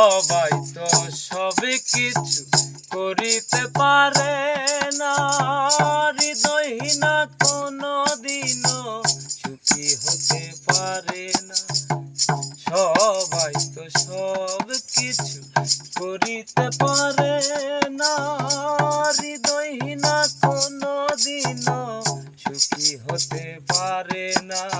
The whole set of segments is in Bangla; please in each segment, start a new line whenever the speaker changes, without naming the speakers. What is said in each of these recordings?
সবাই তো সবে কিছু করিতে পারে না। হৃদয়হীনা কোনো দিনও সুখী হতে পারে না। সবাই তো সব কিছু করিতে পারে না। হৃদয়হীনা কোনো দিনও সুখী হতে পারে না।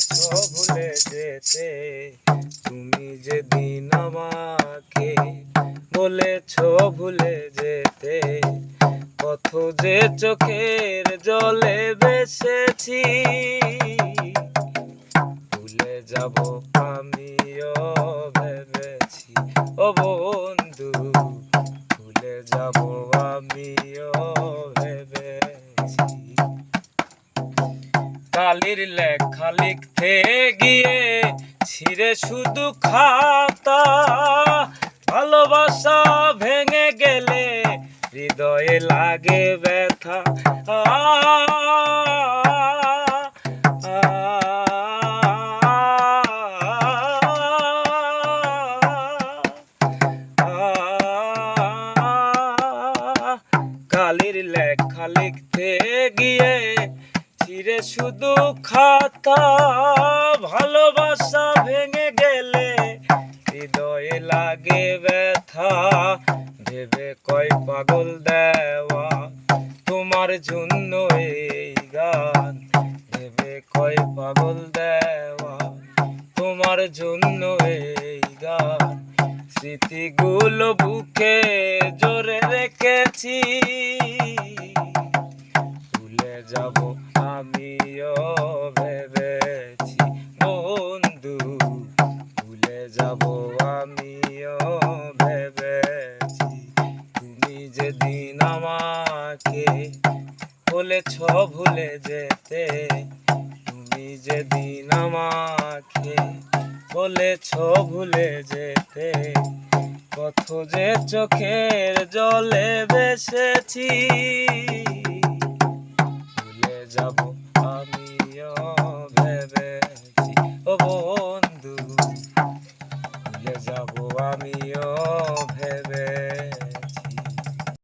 বলেছ ভুলে যেতে। তুমি যেদিন আমাকে বলেছ ভুলে যেতে কত যে চোখের জলে বেসেছি, ভুলে যাব আমিও ভেবেছি। ও বন্ধু, ভুলে যাব আমিও কালির লেখা লিখতে গিয়ে ছিঁড়ে শুধু খাতা। ভালোবাসা ভেঙে গেলে হৃদয়ে লাগে ব্যথা। কালির লেখা লিখতে গিয়ে ছিঁড়ে শুধু খাতা, ভালোবাসা ভেঙে গেলে হৃদয়ে লাগে ব্যথা। ভেবে কয় পাগল দেওয়া তোমার জন্য এই গান। ভেবে কয় পাগল দেওয়া তোমার জন্য এই গান। স্মৃতিগুলো বুকে জোরে রেখেছি। ভুলে যাব বন্ধু, ভুলে যাব আমিও ভেবেছি। তুমি যেদিন আমাকে বলেছ ভুলে যেতে বলেছ ভুলে যেতে, কত যে চোখের জলে বেসেছি। ভুলে যাব